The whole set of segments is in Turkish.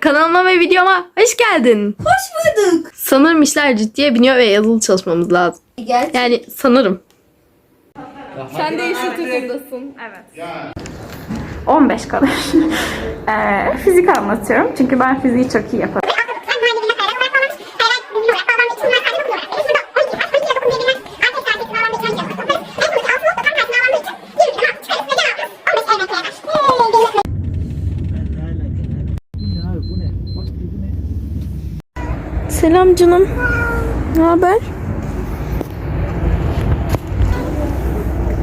Kanalıma ve videoma hoş geldin. Hoş bulduk. Sanırım işler ciddiye biniyor ve yazılı çalışmamız lazım. Gel. Yani sanırım. Sen de işin takımdasın. Evet. 15 kalır. Ee, fizik anlatıyorum çünkü ben fiziği çok iyi yaparım. Selam canım. Ne haber?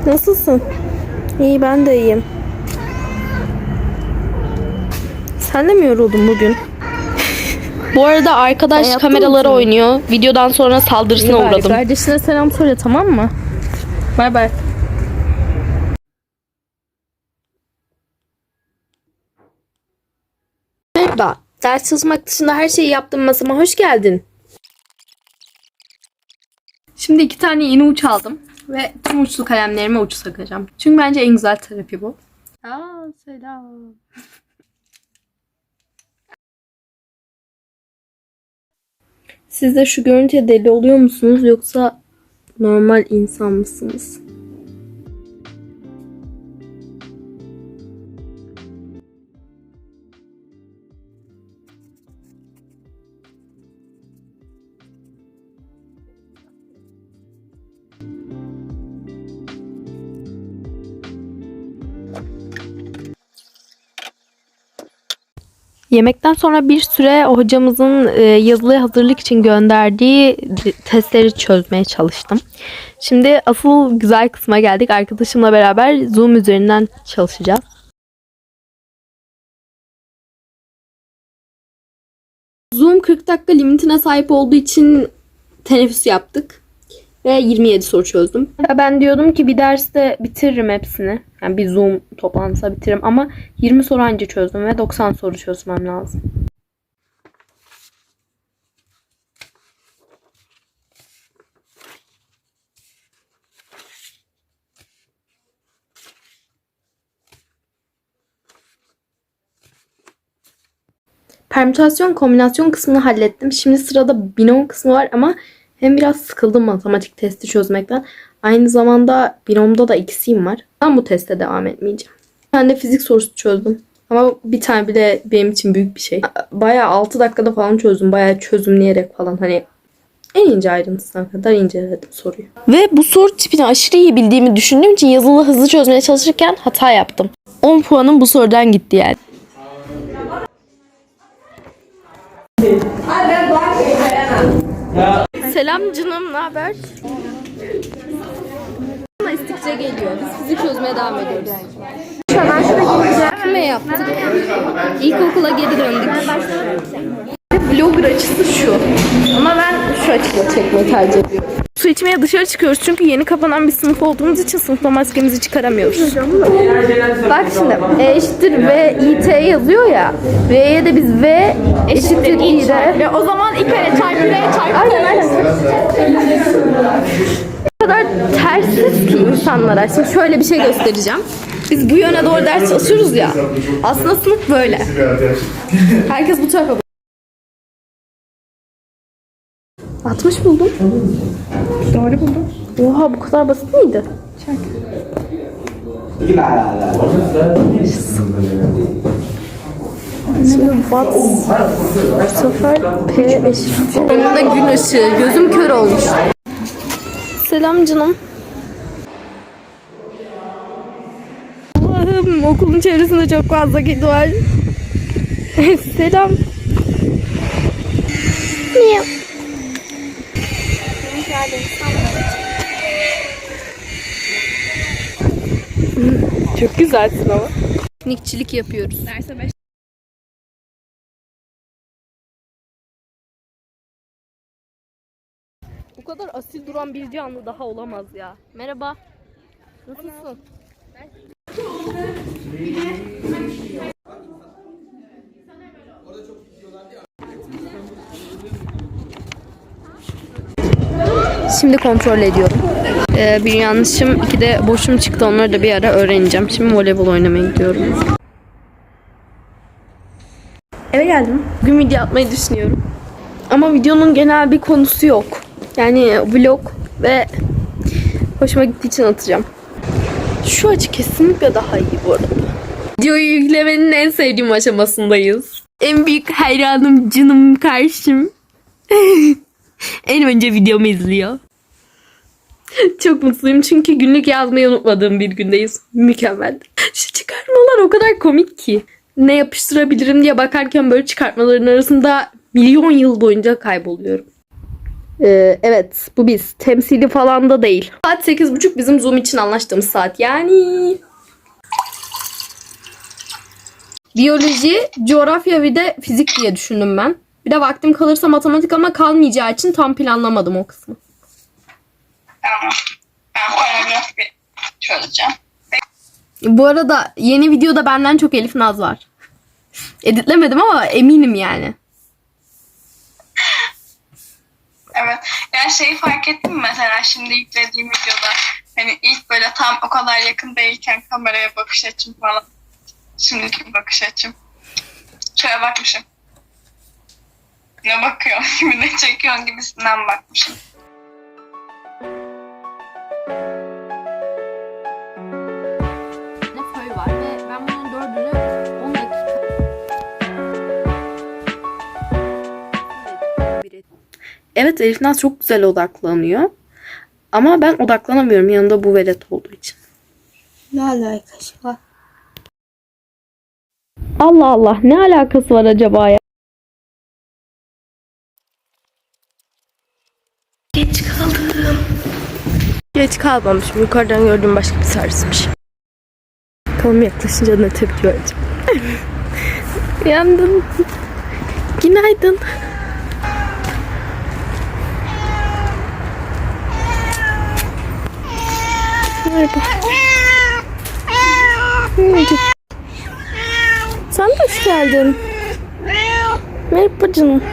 Nasılsın? İyi ben de iyiyim. Sen de mi yoruldun bugün? Bu arada arkadaş Sen kameralara oynuyor. Videodan sonra saldırısına uğradım. Kardeşine selam söyle tamam mı? Bay bay. Merhaba. Ders çalışmak dışında her şeyi yaptığım masama hoş geldin. Şimdi iki tane yeni uç aldım. Ve tüm uçlu kalemlerime uç takacağım. Çünkü bence en güzel terapi bu. Aa selam. Siz de şu görüntüye deli oluyor musunuz yoksa normal insan mısınız? Yemekten sonra bir süre hocamızın e, yazılı hazırlık için gönderdiği testleri çözmeye çalıştım. Şimdi asıl güzel kısma geldik. Arkadaşımla beraber Zoom üzerinden çalışacağız. Zoom 40 dakika limitine sahip olduğu için teneffüs yaptık. Ve 27 soru çözdüm. Ya Ben diyordum ki bir derste bitiririm hepsini. Yani bir Zoom toplantısı bitiririm ama 20 soru anca çözdüm ve 90 soru çözmem lazım. Permütasyon kombinasyon kısmını hallettim. Şimdi sırada binom kısmı var ama hem biraz sıkıldım matematik testi çözmekten. Aynı zamanda binomda da eksiğim var. Ben bu teste devam etmeyeceğim. Tane de fizik sorusu çözdüm. Ama bir tane bile benim için büyük bir şey. Bayağı 6 dakikada falan çözdüm. Bayağı çözümleyerek falan hani en ince ayrıntısına kadar inceledim soruyu. Ve bu soru tipini aşırı iyi bildiğimi düşündüğüm için yazılı hızlı çözmeye çalışırken hata yaptım. 10 puanım bu sorudan gitti yani. Selam canım, ne haber? İstikçe geliyor. Biz fizik çözmeye devam ediyoruz. Hemen şuraya gideceğim. Ne yaptık? İlkokula geri döndük. Vlogger açısı şu. Ama ben şu açıda çekmeyi tercih ediyorum. Su içmeye dışarı çıkıyoruz çünkü yeni kapanan bir sınıf olduğumuz için sınıfta maskemizi çıkaramıyoruz. Bak şimdi E eşittir V İT yazıyor ya. V'ye de biz V eşittir İ'de. E, o zaman ilk kere çarpı R çarpı Aynen aynen. O kadar tersiz ki insanlara. Şimdi şöyle bir şey göstereceğim. Biz bu yöne doğru ders çalışıyoruz ya. Aslında sınıf böyle. Herkes bu tarafa 60 buldum. Doğru buldum. Oha bu kadar basit miydi? Şimdi what? Bu sefer P eşit. Sonunda gün ışığı. Gözüm kör olmuş. Selam canım. Allah'ım okulun çevresinde çok fazla kedi var. Selam. Niye? Çok güzelsin ama. Piknikçilik yapıyoruz. Derse 5 Bu kadar asil duran bir canlı daha olamaz ya. Merhaba. Nasılsın? Şimdi kontrol ediyorum. Ee, bir yanlışım, iki de boşum çıktı. Onları da bir ara öğreneceğim. Şimdi voleybol oynamaya gidiyorum. Eve geldim. Bugün video atmayı düşünüyorum. Ama videonun genel bir konusu yok. Yani vlog ve hoşuma gittiği için atacağım. Şu açı kesinlikle daha iyi bu arada. Videoyu yüklemenin en sevdiğim aşamasındayız. En büyük hayranım canım karşım. en önce videomu izliyor. Çok mutluyum çünkü günlük yazmayı unutmadığım bir gündeyiz. Mükemmel. Şu çıkartmalar o kadar komik ki. Ne yapıştırabilirim diye bakarken böyle çıkartmaların arasında milyon yıl boyunca kayboluyorum. Ee, evet bu biz. Temsili falan da değil. Saat 8.30 bizim Zoom için anlaştığımız saat. Yani biyoloji, coğrafya ve de fizik diye düşündüm ben. Bir de vaktim kalırsa matematik ama kalmayacağı için tam planlamadım o kısmı. Tamam. Ben bir çözeceğim. Bu arada yeni videoda benden çok Elif Naz var. Editlemedim ama eminim yani. Evet. Yani şeyi fark ettin mi mesela şimdi yüklediğim videoda hani ilk böyle tam o kadar yakın değilken kameraya bakış açım falan. Şimdiki bakış açım. Şöyle bakmışım. Ne bakıyor gibi ne çekiyorsun gibisinden bakmışım. Evet Elif Naz çok güzel odaklanıyor. Ama ben odaklanamıyorum yanında bu velet olduğu için. Ne alakası var? Allah Allah ne alakası var acaba ya? Geç kaldım. Geç kalmamışım. Yukarıdan gördüğüm başka bir servismiş. Bakalım yaklaşınca ne tepki vereceğim. Uyandım. Günaydın. Merhaba. Sen de hoş geldin. Merhaba canım.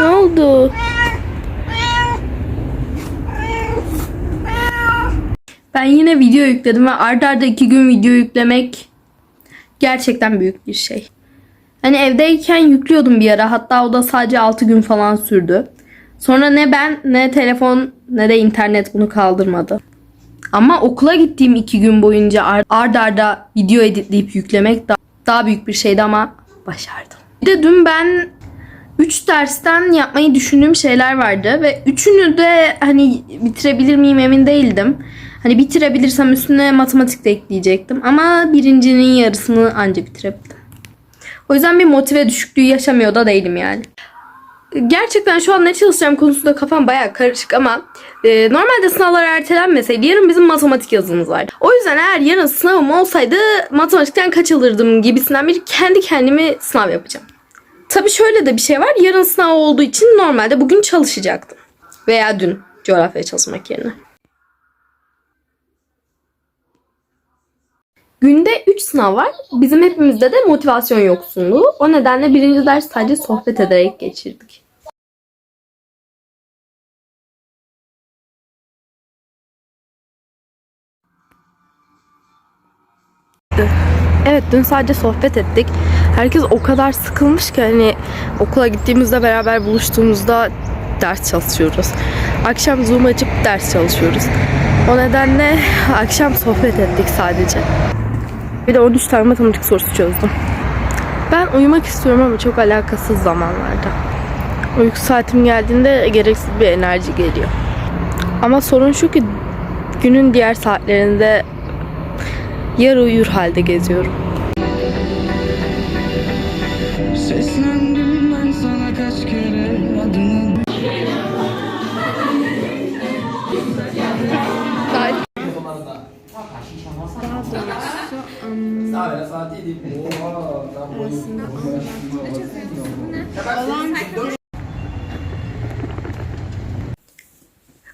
Ne oldu? Ben yine video yükledim ve arda arda iki gün video yüklemek gerçekten büyük bir şey. Hani evdeyken yüklüyordum bir ara. Hatta o da sadece 6 gün falan sürdü. Sonra ne ben ne telefon ne de internet bunu kaldırmadı. Ama okula gittiğim iki gün boyunca ar- arda video editleyip yüklemek da- daha büyük bir şeydi ama başardım. Bir de dün ben 3 dersten yapmayı düşündüğüm şeyler vardı ve üçünü de hani bitirebilir miyim emin değildim. Hani bitirebilirsem üstüne matematik de ekleyecektim ama birincinin yarısını anca bitirebildim. O yüzden bir motive düşüklüğü yaşamıyor da değilim yani. Gerçekten şu an ne çalışacağım konusunda kafam bayağı karışık ama e, normalde sınavlar ertelenmeseydi yarın bizim matematik yazımız var. O yüzden eğer yarın sınavım olsaydı matematikten kaç alırdım gibisinden bir kendi kendimi sınav yapacağım. Tabii şöyle de bir şey var. Yarın sınav olduğu için normalde bugün çalışacaktım. Veya dün coğrafya çalışmak yerine. Günde 3 sınav var. Bizim hepimizde de motivasyon yoksunluğu. O nedenle birinci ders sadece sohbet ederek geçirdik. Evet dün sadece sohbet ettik. Herkes o kadar sıkılmış ki hani okula gittiğimizde beraber buluştuğumuzda ders çalışıyoruz. Akşam Zoom açıp ders çalışıyoruz. O nedenle akşam sohbet ettik sadece. Bir de 13 tane matematik sorusu çözdüm. Ben uyumak istiyorum ama çok alakasız zamanlarda. Uyku saatim geldiğinde gereksiz bir enerji geliyor. Ama sorun şu ki günün diğer saatlerinde yarı uyur halde geziyorum. Seslendim ben sana kaç kere adını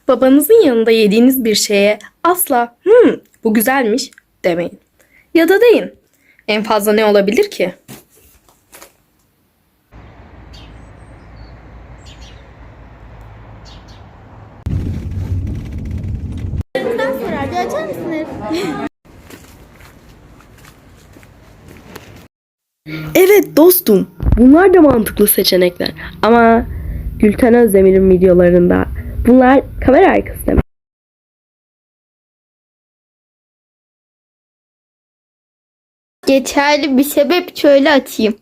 Babanızın yanında yediğiniz bir şeye asla hmm, bu güzelmiş demeyin. Ya da deyin. En fazla ne olabilir ki? Evet dostum. Bunlar da mantıklı seçenekler. Ama Gülten Özdemir'in videolarında bunlar kamera arkası demek. Geçerli bir sebep şöyle açayım.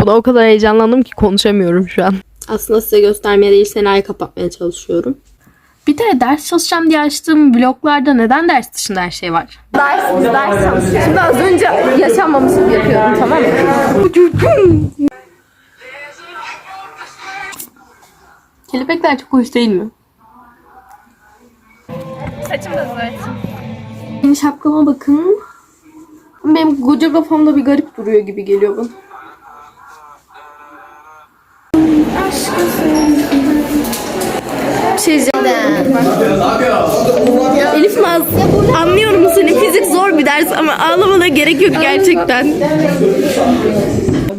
Buna o kadar heyecanlandım ki konuşamıyorum şu an. Aslında size göstermeye değil Sena'yı kapatmaya çalışıyorum. Bir de ders çalışacağım diye açtığım bloklarda neden ders dışında her şey var? Ders, ders çalışıyoruz. Şimdi az önce yaşanmamış gibi yapıyorum tamam mı? Kelebekler çok hoş değil mi? Saçım da zırt. Benim şapkama bakın. Benim koca kafamda bir garip duruyor gibi geliyor bana. Bir şey. Elif Naz anlıyorum seni fizik zor bir ders ama ağlamana gerek yok gerçekten.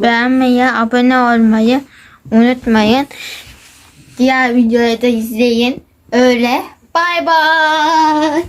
Beğenmeyi, abone olmayı unutmayın. Diğer videoları da izleyin. Öyle. Bay bay.